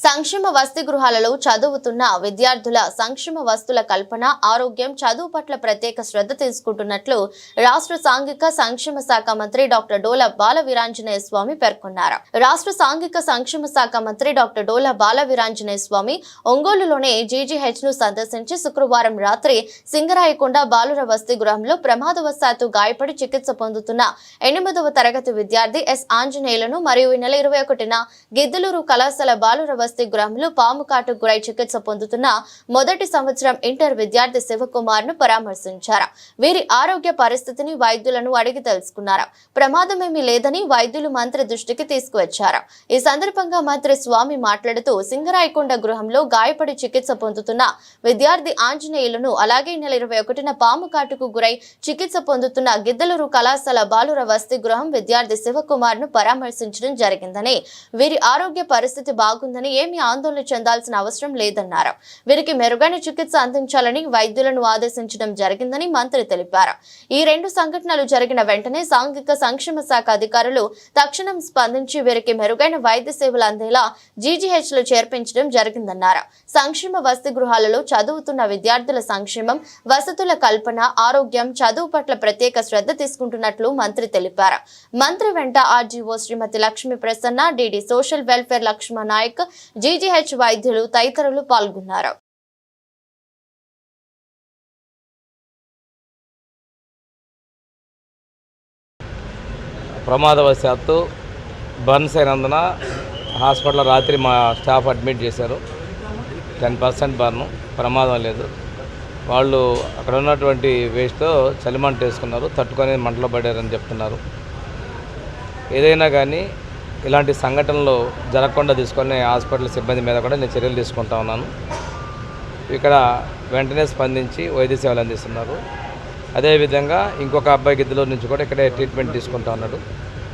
సంక్షేమ వసతి గృహాలలో చదువుతున్న విద్యార్థుల సంక్షేమ వస్తుల కల్పన ఆరోగ్యం చదువు పట్ల ప్రత్యేక శ్రద్ధ తీసుకుంటున్నట్లు రాష్ట్ర సాంఘిక సంక్షేమ శాఖ మంత్రి డాక్టర్ డోల బాల వీరాంజనేయ స్వామి పేర్కొన్నారు. రాష్ట్ర సాంఘిక సంక్షేమ శాఖ మంత్రి డాక్టర్ డోల బాల వీరాంజనేయ స్వామి ఒంగోలులోని జీజీహెచ్ను సందర్శించి శుక్రవారం రాత్రి సింగరాయకొండ బాలుర వసతి గృహంలో ప్రమాదవశాత్తు గాయపడి చికిత్స పొందుతున్న ఎనిమిదవ తరగతి విద్యార్థి ఎస్ ఆంజనేయులను మరియు ఈ నెల ఇరవై ఒకటిన గిద్దలూరు కళాశాల బాలుర వసతి గృహంలో పాము కాటుకు గురై చికిత్స పొందుతున్న మొదటి సంవత్సరం ఇంటర్ విద్యార్థి శివకుమార్ను పరామర్శించారు. వీరి ఆరోగ్య పరిస్థితిని వైద్యులను అడిగి తెలుసుకున్నారు. ప్రమాదమేమీ లేదని వైద్యులు మంత్రి దృష్టికి తీసుకువచ్చారు. ఈ సందర్భంగా మంత్రి స్వామి మాట్లాడుతూ సింగరాయకొండ గృహంలో గాయపడి చికిత్స పొందుతున్న విద్యార్థి ఆంజనేయులను అలాగే నెల ఇరవై ఒకటిన పాము కాటుకు గురై చికిత్స పొందుతున్న గిద్దలూరు కళాశాల బాలుర వసతి గృహం విద్యార్థి శివకుమార్ను పరామర్శించడం జరిగిందని వీరి ఆరోగ్య పరిస్థితి బాగుందని ఏమీ ఆందోళన చెందాల్సిన అవసరం లేదన్నారు. వీరికి మెరుగైన చికిత్స అందించాలని వైద్యులను ఆదేశించడం జరిగిందని మంత్రి తెలిపారు. ఈ రెండు సంఘటనలు జరిగిన వెంటనే సాంఘిక సంక్షేమ శాఖ అధికారులు తక్షణం స్పందించి వీరికి మెరుగైన వైద్య సేవలు అందేలా జీజీహెచ్లో చేర్పించడం జరిగిందన్నారు. సంక్షేమ వసతి గృహాలలో చదువుతున్న విద్యార్థుల సంక్షేమం వసతుల కల్పన ఆరోగ్యం చదువు పట్ల ప్రత్యేక శ్రద్ధ తీసుకుంటున్నట్లు మంత్రి తెలిపారు. మంత్రి వెంట RGO Srimati Lakshmi Prasanna DD social welfare Lakshmana Nayak GGH వైద్యులు తదితరులు పాల్గొన్నారు. ప్రమాదవశాత్తు బర్న్స్ అయినందున హాస్పిటల్లో రాత్రి మా స్టాఫ్ అడ్మిట్ చేశారు. టెన్ పర్సెంట్ బర్న్ ప్రమాదం లేదు. వాళ్ళు అక్కడ ఉన్నటువంటి వేస్ట్తో చలిమంట వేసుకున్నారు తట్టుకొని మంటలో పడారని చెప్తున్నారు. ఏదైనా కానీ ఇలాంటి సంఘటనలు జరగకుండా తీసుకొని హాస్పిటల్ సిబ్బంది మీద కూడా నేను చర్యలు తీసుకుంటా ఉన్నాను. ఇక్కడ వెంటనే స్పందించి వైద్య సేవలు అందిస్తున్నారు. అదేవిధంగా ఇంకొక అబ్బాయి గిద్దలో నుంచి కూడా ఇక్కడే ట్రీట్మెంట్ తీసుకుంటా ఉన్నాడు.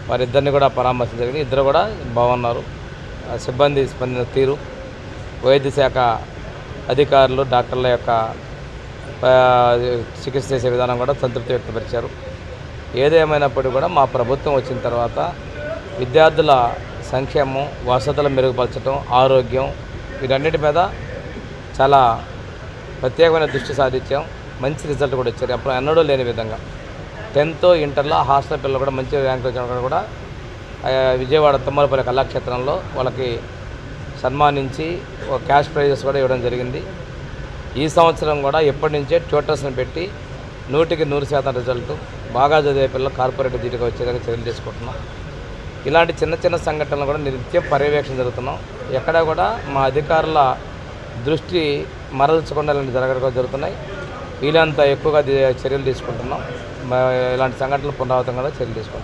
వారిద్దరిని కూడా పరామర్శం జరిగింది. ఇద్దరు కూడా బాగున్నారు. సిబ్బంది స్పందిన తీరు. వైద్య శాఖ అధికారులు డాక్టర్ల యొక్క చికిత్స చేసే విధానం కూడా సంతృప్తి వ్యక్తపరిచారు. ఏదేమైనప్పటికీ కూడా మా ప్రభుత్వం వచ్చిన తర్వాత విద్యార్థుల సంక్షేమం వసతులు మెరుగుపరచడం ఆరోగ్యం వీటన్నిటి మీద చాలా ప్రత్యేకమైన దృష్టి సాధించాం మంచి రిజల్ట్ కూడా ఇచ్చారు. అప్పుడు ఎన్నడూ లేని విధంగా. టెన్త్ ఇంటర్లో హాస్టల్ పిల్లలు కూడా మంచి ర్యాంకులు వచ్చిన కూడా విజయవాడ తుమ్మలపల్లి కళాక్షేత్రంలో వాళ్ళకి సన్మానించి ఒక క్యాష్ ప్రైజెస్ కూడా ఇవ్వడం జరిగింది. ఈ సంవత్సరం కూడా ఎప్పటి నుంచే ట్యూటర్స్ని పెట్టి నూటికి నూరు శాతం రిజల్ట్ బాగా చదివే పిల్లలు కార్పొరేట్ దీటుగా వచ్చేదాకా చర్యలు తీసుకుంటున్నాం. ఇలాంటి చిన్న చిన్న సంఘటనలు కూడా నిత్యం పర్యవేక్షణ జరుగుతున్నాం. ఎక్కడ కూడా మా అధికారుల దృష్టి మరల్చకుండా ఇలాంటి జరగడం జరుగుతున్నాయి. వీలంత ఎక్కువగా చర్యలు తీసుకుంటున్నాం. ఇలాంటి సంఘటనలు పునరావృతం కూడా చర్యలు తీసుకుంటాం